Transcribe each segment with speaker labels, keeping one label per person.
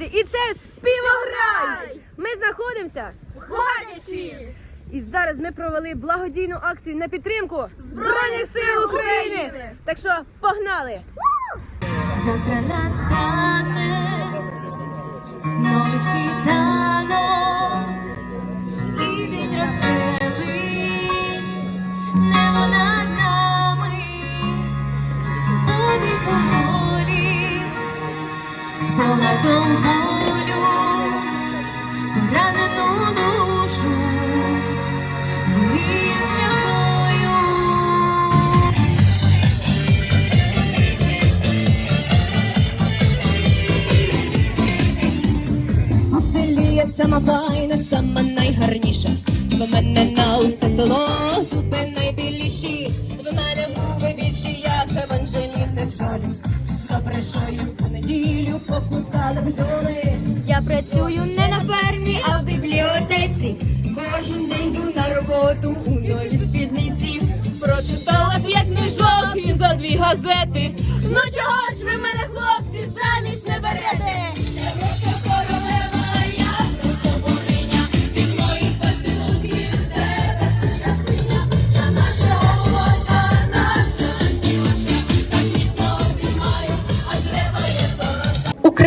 Speaker 1: друзі, і це співограй! Ми знаходимося в
Speaker 2: Ходячи!
Speaker 1: і зараз ми провели благодійну акцію на підтримку Збройних сил України. Так що погнали!
Speaker 3: Завтра настане сама файна, сама найгарніша. В мене на усе село зуби найбіліші. В мене губи більші, як еванжеліни бджолі. Добре, що їх у неділю покусали бджоли. Я працюю не на фермі, а в бібліотеці. Кожен день йду на роботу у новій спідниці. Прочитала п'ять книжок і за дві газети. Ну чого ж ви мене,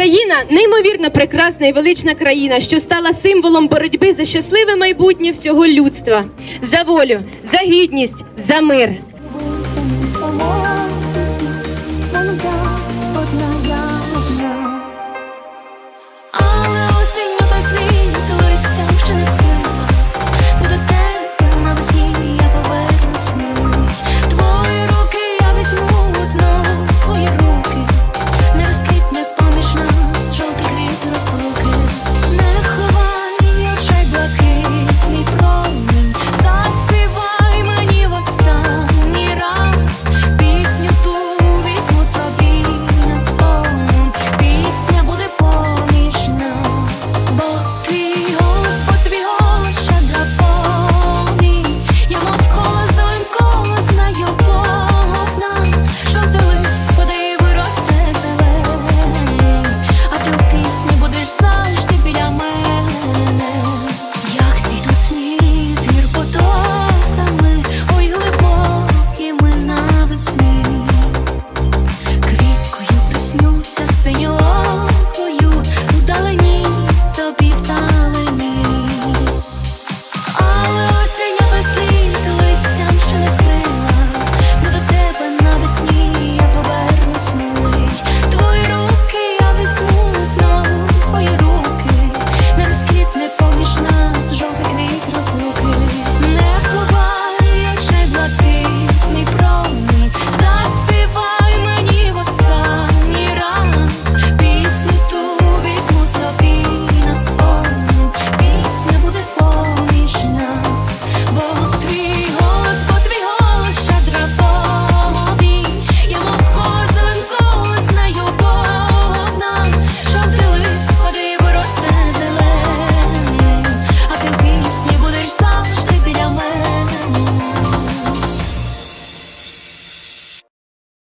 Speaker 1: Україна неймовірно прекрасна і велична країна, що стала символом боротьби за щасливе майбутнє всього людства, за волю, за гідність, за мир.